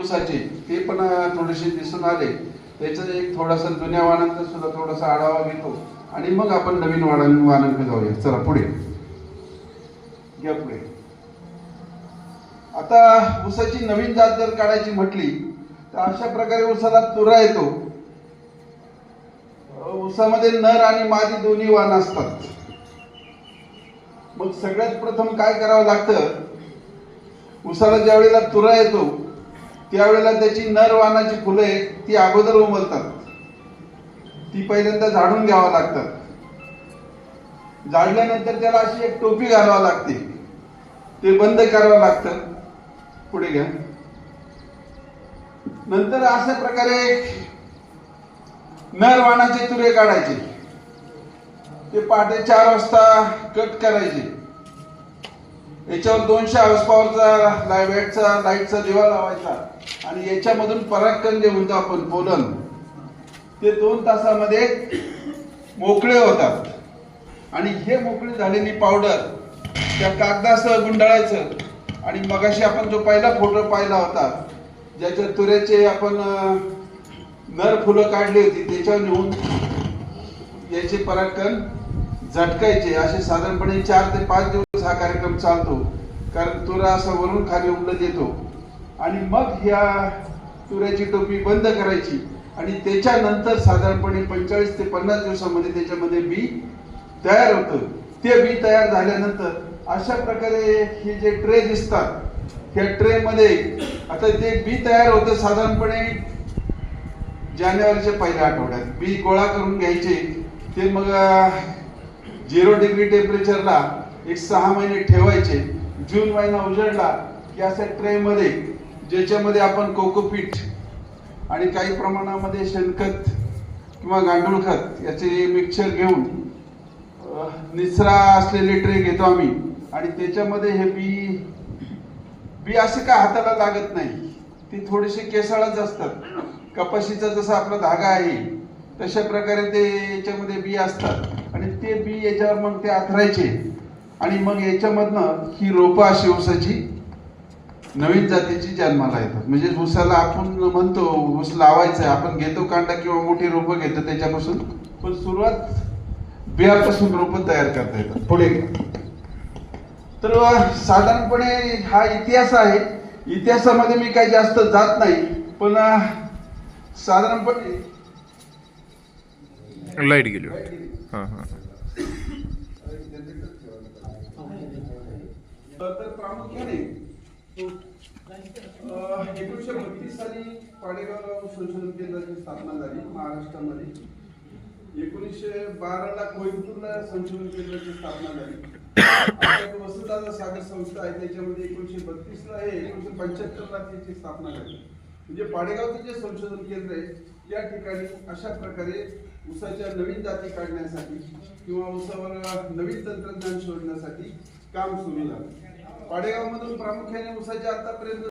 दिवसाची ते पण थोडीशी दिसून आले. त्याचं एक थोडासा जुन्या वाणांचा सुद्धा थोडासा आढावा घेतो. आणि मग आपण नवीन वाहन वाहनांकडे जाऊया. चला पुढे. घ्या पुढे. आता ऊसाची नवीन जात जर काढायची म्हटली तर अशा प्रकारे ऊसाला तुरा येतो. ऊसामध्ये नर आणि मादी दोन्ही वाण असतात. मग सगळ्यात प्रथम काय करावं लागतं? उसाला ज्या वेळेला तुरा येतो त्यावेळेला त्याची नर वाहनाची फुलं ती अगोदर उमलतात. ती पहिल्यांदा झाडून घ्यावं लागतात झाडल्यानंतर त्याला अशी एक टोपी घालावं लागते. ते बंद करावं लागतं. पुढे घ्या. नंतर अशा प्रकारे नर वाणाचे तुरे काढायचे. ते पहाटे चार वाजता कट करायचे. याच्यावर दोनशे हाऊस पॉवरचा लाईटचा लाईटचा दिवा लावायचा. आणि याच्यामधून परागकण जे म्हणतो आपण पोलन ते दोन तासामध्ये मोकळे होतात. आणि हे मोकळी झालेली पावडर त्या कागदासह गुंडाळायचं. आणि मगाशी आपण जो पहिला फोटो पाहिला होता ज्याच्या तुऱ्याचे आपण नर फुलं काढली होती त्याच्यावर नेऊन याचे परागकण झटकायचे असे साधारणपणे चार ते पाच दिवस हा कार्यक्रम चालतो. कारण तुरा असा वरून खाली उमलत येतो. आणि मग ह्या तुऱ्याची टोपी बंद करायची. आणि त्याच्यानंतर साधारणपणे पंचेचाळीस ते पन्नास दिवसामध्ये त्याच्यामध्ये बी तयार होतं. ते बी तयार झाल्यानंतर अशा प्रकारे हे जे ट्रे दिसतात ह्या ट्रे मध्ये आता ते बी तयार होतं साधारणपणे जानेवारीच्या पहिल्या आठवड्यात. बी गोळा करून घ्यायचे. ते मग झिरो डिग्री टेम्परेचरला एक सहा महिने ठेवायचे. जून महिना उजळला की अशा ट्रेमध्ये ज्याच्यामध्ये आपण कोकोपीट आणि काही प्रमाणामध्ये शेणखत किंवा गांडूळ खत याचे मिक्सर घेऊन निचरा असलेले ट्रे घेतो आम्ही. आणि त्याच्यामध्ये हे बी बी असे का हाताला लागत नाही? ती थोडीशी केसाळच असतात. कपाशीचा जसा आपला धागा आहे तशा प्रकारे ते याच्यामध्ये बी असतात. आणि ते बी याच्यावर मग ते आथरायचे. आणि मग याच्यामधनं ही रोपं अशी ऊसाची नवीन जातीची जन्माला येतात. म्हणजे ऊसाला आपण म्हणतो ऊस लावायचं आहे आपण घेतो कांडा किंवा मोठी रोपं घेतो त्याच्यापासून. पण सुरुवात बियापासून रोपं तयार करता येतात पुढे. तर साधारणपणे हा इतिहास आहे. इतिहासामध्ये मी काही जास्त जात नाही पण साधारणपणे लाइट गेली. हां हां. तर प्रामुख्याने एकोणीसशे बत्तीस साली पाडेगाव संशोधन केंद्राची स्थापना झाली महाराष्ट्रामध्ये. एकोणीसशे बाराला कोईम्बतूरला संशोधन केंद्राची स्थापना झाली. वसुदादा सागर संस्था आहे त्याच्यामध्ये एकोणीसशे बत्तीसला आहे एकोणीसशे पंच्याहत्तरला त्याची स्थापना झाली. म्हणजे पाडेगावचं जे संशोधन केंद्र आहे या ठिकाणी अशा प्रकारे उसाच्या नवीन जाती काढण्यासाठी किंवा उसावर नवीन तंत्रज्ञान शोधण्यासाठी काम सुरू झालं. पाडेगावमधून प्रामुख्याने उसाच्या आतापर्यंत